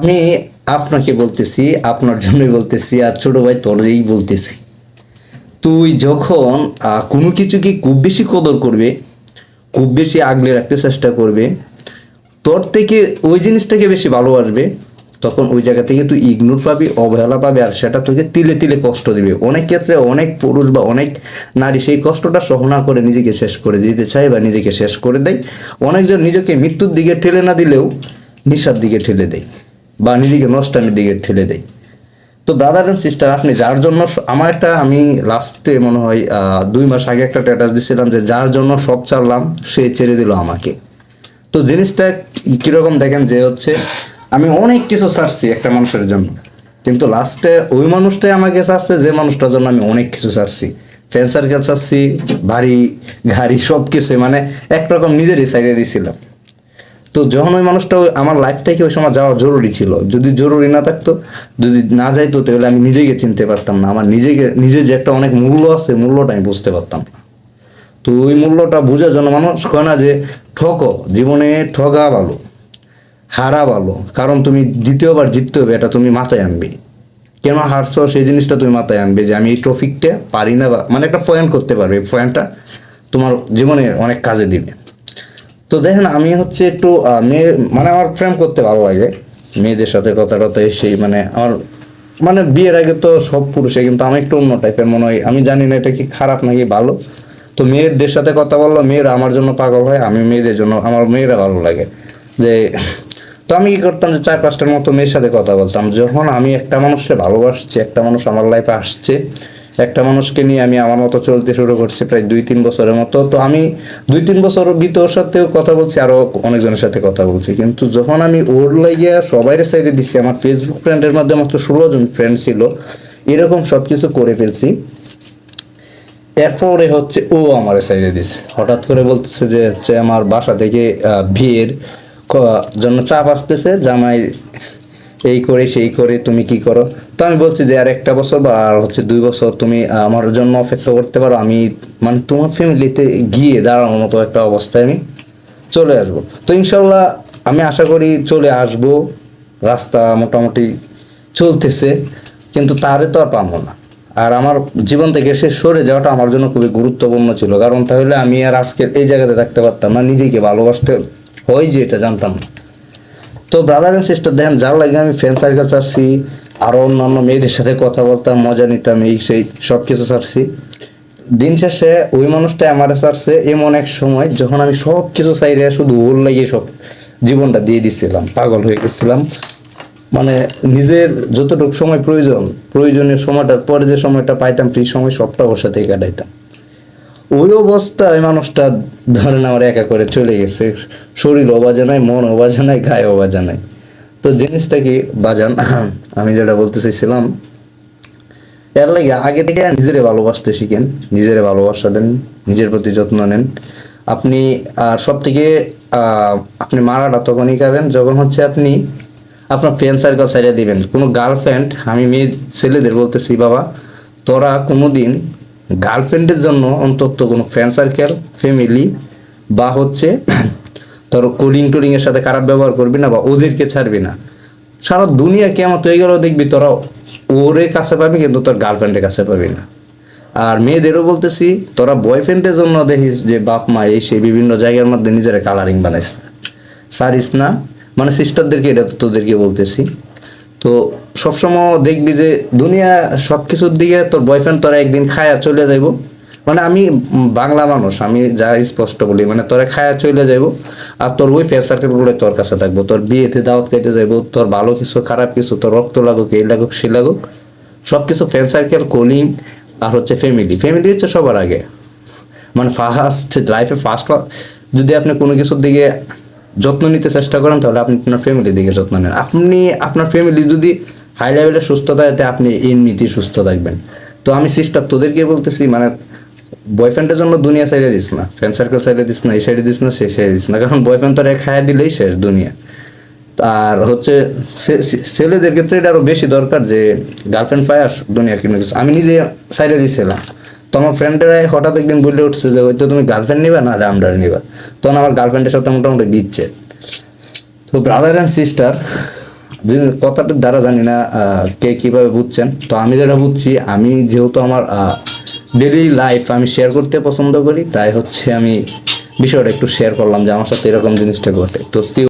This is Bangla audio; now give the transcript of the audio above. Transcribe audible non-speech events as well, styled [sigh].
আমি আপনাকে বলতেছি, আপনার জন্যই বলতেছি, আর ছোট ভাই তোরই বলতেছি। তুই যখন কোনো কিছুকে খুব বেশি কদর করবে, খুব বেশি আগলে রাখতে চেষ্টা করবে, তোর থেকে ওই জিনিসটাকে বেশি ভালোবাসবে, তখন ওই জায়গা থেকে তুই ইগনোর পাবি, অবহেলা পাবি, আর সেটা তোকে তিলে তিলে কষ্ট দিবে। অনেক ক্ষেত্রে অনেক পুরুষ বা অনেক নারী সেই কষ্টটা সহনা করে নিজেকে শেষ করে দিতে চায় বা নিজেকে শেষ করে দেয়। অনেকজন নিজেকে মৃত্যুর দিকে ঠেলে না দিলেও নিশার দিকে ঠেলে দেয়। বা নিজেকে নষ্টানের দিকে ঠেলে দেয়। তো ব্রাদার অ্যান্ড সিস্টার আপনি যার জন্য আমার একটা, আমি লাস্টে মনে হয় দুই মাস আগে একটা স্ট্যাটাস দিছিলাম যে যার জন্য সব ছাড়লাম, সে ছেড়ে দিল আমাকে। তো জিনিসটা কীরকম দেখেন যে হচ্ছে, আমি অনেক কিছু ছাড়ছি একটা মানুষের জন্য। কিন্তু লাস্টে ওই মানুষটাই আমাকে ছাড়ছে, যে মানুষটার জন্য আমি অনেক কিছু ছাড়ছি। ফ্রেন্ড সার্কেল ছাড়ছি, বাড়ি, গাড়ি সব কিছু মানে একরকম নিজেরই সাইডে দিয়েছিলাম তো যখন ওই মানুষটা আমার লাইফটাকে ওই সময় যাওয়া জরুরি ছিল। যদি জরুরি না থাকতো, যদি না যাইতো, তাহলে আমি নিজেকে চিনতে পারতাম না। আমার নিজেকে নিজের যে একটা অনেক মূল্য আছে মূল্যটা আমি বুঝতে পারতাম তো ওই মূল্যটা বোঝার জন্য মানুষ কয় না যে, ঠকো, জীবনে ঠগা ভালো, হারা ভালো, কারণ তুমি দ্বিতীয়বার জিততে হবে, এটা তুমি মাথায় আনবে। কেন হারছো, সেই জিনিসটা তুমি মাথায় আনবে যে, আমি এই ট্রফিকটা পারি না বা মানে একটা পয়েন্ট করতে পারবে, এই পয়েন্টটা তোমার জীবনে অনেক কাজে দিবে। তো দেখেন আমি হচ্ছে একটু মেয়ে মানে আমার প্রেম করতে ভালো লাগে। মেয়েদের সাথে কথা টথা এসে মানে আমার মানে বিয়ের আগে তো সব পুরুষে, কিন্তু আমি একটু অন্য টাইপের মনে হয়। আমি জানি না এটা কি খারাপ নাকি ভালো। তো মেয়েদের সাথে কথা বলল, মেয়েরা আমার জন্য পাগল হয়, আমি মেয়েদের জন্য, আমার মেয়েরা ভালো লাগে। যে, তো আমি কী করতাম যে চার পাঁচটার মতো মেয়ের সাথে কথা বলতাম। যখন আমি একটা মানুষকে ভালোবাসছি, একটা মানুষ আমার লাইফে আসছে একটা মানুষকে নিয়ে আমি আমার মতো চলতে শুরু করছি প্রায় দুই, তিন বছরের মতো। তো আমি দুই, তিন বছর ভিতর সাথেও কথা বলছি, আরও অনেকজনের সাথে কথা বলছি। কিন্তু যখন আমি ওর লাগিয়া সবাই সাইডে দিচ্ছি আমার ফেসবুক ফ্রেন্ডের মধ্যে মাত্র ষোলো জন ফ্রেন্ড ছিল, এরকম সব কিছু করে ফেলছি। এরপরে হচ্ছে ও আমার সাইডে দিছে। হঠাৎ করে বলতেছে যে হচ্ছে আমার বাসা থেকে বিয়ের জন্য চাপ আসতেছে, জামাই এই করে, সেই করে, তুমি কি করো? তো আমি বলছি যে, আর একটা বছর বা আর হচ্ছে দুই বছর তুমি আমার জন্য অপেক্ষা করতে পারো, আমি মানে তোমার ফ্যামিলিতে গিয়ে দাঁড়ানোর মতো একটা অবস্থায় আমি চলে আসব। তো ইনশাল্লাহ আমি আশা করি চলে আসব। রাস্তা মোটামুটি চলতেছে, কিন্তু তারে তো আর পাবো না। আর আমার জীবন থেকে সে সরে যাওয়াটা আমার জন্য খুবই গুরুত্বপূর্ণ ছিল। কারণ তাহলে আমি আর আজকের এই জায়গাতে থাকতে পারতাম না, নিজেকে ভালোবাসতে হয় যে, এটা জানতাম না। তো ব্রাদার অ্যান্ড সিস্টার দেখেন যার লাগে আমি ফ্রেন্ড সার্কেল চাচ্ছি আরও অন্যান্য মেয়েদের সাথে কথা বলতাম, মজা নিতাম, এই সেই সব কিছু চাচ্ছি দিন শেষে ওই মানুষটা আমার চাচ্ছে এমন এক সময় যখন আমি সব কিছু চাইলে শুধু ওর লাগিয়ে সব জীবনটা দিয়ে দিচ্ছিলাম পাগল হয়ে গেছিলাম। মানে নিজের যতটুকু সময় প্রয়োজন, প্রয়োজনীয় সময়টার পরে যে সময়টা পাইতাম, সেই সময় সবটা ওর সাথেই কাটাইতাম। ওই অবস্থায় মানুষটা ধরেন আমার একা করে চলে গেছে। শরীর অবাজা নাই, মন অবাজা নাই, গায়ে অবাজা নাই। তো জিনিসটা কি, বাজান, [clears throat] আমি যেটা বলতে চাইছিলাম, এর লাগে আগে থেকে নিজেরে ভালোবাসতে শিখেন, নিজেরে ভালোবাসা দেন, নিজের প্রতি যত্ন নেন। আপনি, আর সব থেকে আপনি মারাটা তখনই খাবেন যখন হচ্ছে আপনি আপনার ফ্রেন্ড সার্কেল সাইডে দিবেন। কোনো গার্লফ্রেন্ড আমি মেয়ে ছেলেদের বলতেছি, বাবা, তোরা কোনো দিন গার্লফ্রেন্ডের জন্য অন্তত কোনো ফ্রেন্ড সার্কেল ফ্যামিলি বা হচ্ছে তোর কোলিং টোলিং এর সাথে খারাপ ব্যবহার করবি না বা ওদেরকে ছাড়বি না। সারা দুনিয়া কেমন হয়ে গেল দেখবি তোরা ওরে কাছে পাবি কিন্তু তোর গার্লফ্রেন্ডের কাছে পাবি না। আর মেয়েদেরও বলতেছি, তোরা বয়ফ্রেন্ডের জন্য দেখিস যে বাপ, মা এই সেই বিভিন্ন জায়গার মধ্যে নিজেরা কালারিং বানাইস না। সারিস না। মানে সিস্টারদেরকে এটা তোদেরকে বলতেছি। তো সবসময় দেখবি যে দুনিয়া সব কিছুর দিকে তোর বয়ফ্রেন্ড তোরা একদিন খায়া চলে যাইব। মানে আমি বাংলা মানুষ, আমি যা স্পষ্ট বলি মানে তোরা খায়া চলে যাইব আর তোর ওই ফ্রেন্ড সার্কেলগুলো তোর কাছে থাকব। তোর বিয়েতে দাওয়াত খাইতে যাইব, তোর ভালো কিছু, খারাপ কিছু, তোর রক্ত লাগুক, এই লাগুক সে লাগুক সব কিছু ফ্রেন্ড সার্কেল কলিং আর হচ্ছে ফ্যামিলি ফ্যামিলি হচ্ছে সবার আগে। মানে ফার্স্ট লাইফে ফার্স্ট যদি আপনি কোনো কিছুর দিকে যত্ন নিতে চেষ্টা করেন, তাহলে আপনি আপনার ফ্যামিলির দিকে যত্ন নেন। আপনি, আপনার ফ্যামিলি যদি হাই লেভেলে সুস্থ থাকে আপনি এমনিতেই সুস্থ থাকবেন। তো আমি সিস্টার তোদেরকে বলতেছি মানে বয়ফ্রেন্ডের জন্য দুনিয়া সাইডে দিস না ফ্রেন্ড সার্কেল সাইডে দিস না, এই সাইডে দিস না সেই সাইডে দিস না, কারণ বয়ফ্রেন্ড তোরা খাইয়া দিলেই শেষ দুনিয়া। আর হচ্ছে সে- সে- ছেলেদের ক্ষেত্রে এটা আরও বেশি দরকার যে গার্লফ্রেন্ড পায় আর দুনিয়ার কোনো আমি নিজে সাইডে দিয়েছিলাম তো আমার হঠাৎ একদিন বলে উঠছে যে হয়তো তুমি গার্লফ্রেন্ড নিবা, না আমরা নিবা? তখন আমার গার্লফ্রেন্ডের সাথে মোটামুটি দিচ্ছে। তো ব্রাদার অ্যান্ড সিস্টার কথাটার দ্বারা জানি না কে কীভাবে বুঝছেন, তো আমি যেটা বুঝছি, আমি যেহেতু আমার ডেলি লাইফ আমি শেয়ার করতে পছন্দ করি, তাই হচ্ছে আমি বিষয়টা একটু শেয়ার করলাম যে আমার সাথে এরকম জিনিসটা ঘটে। তো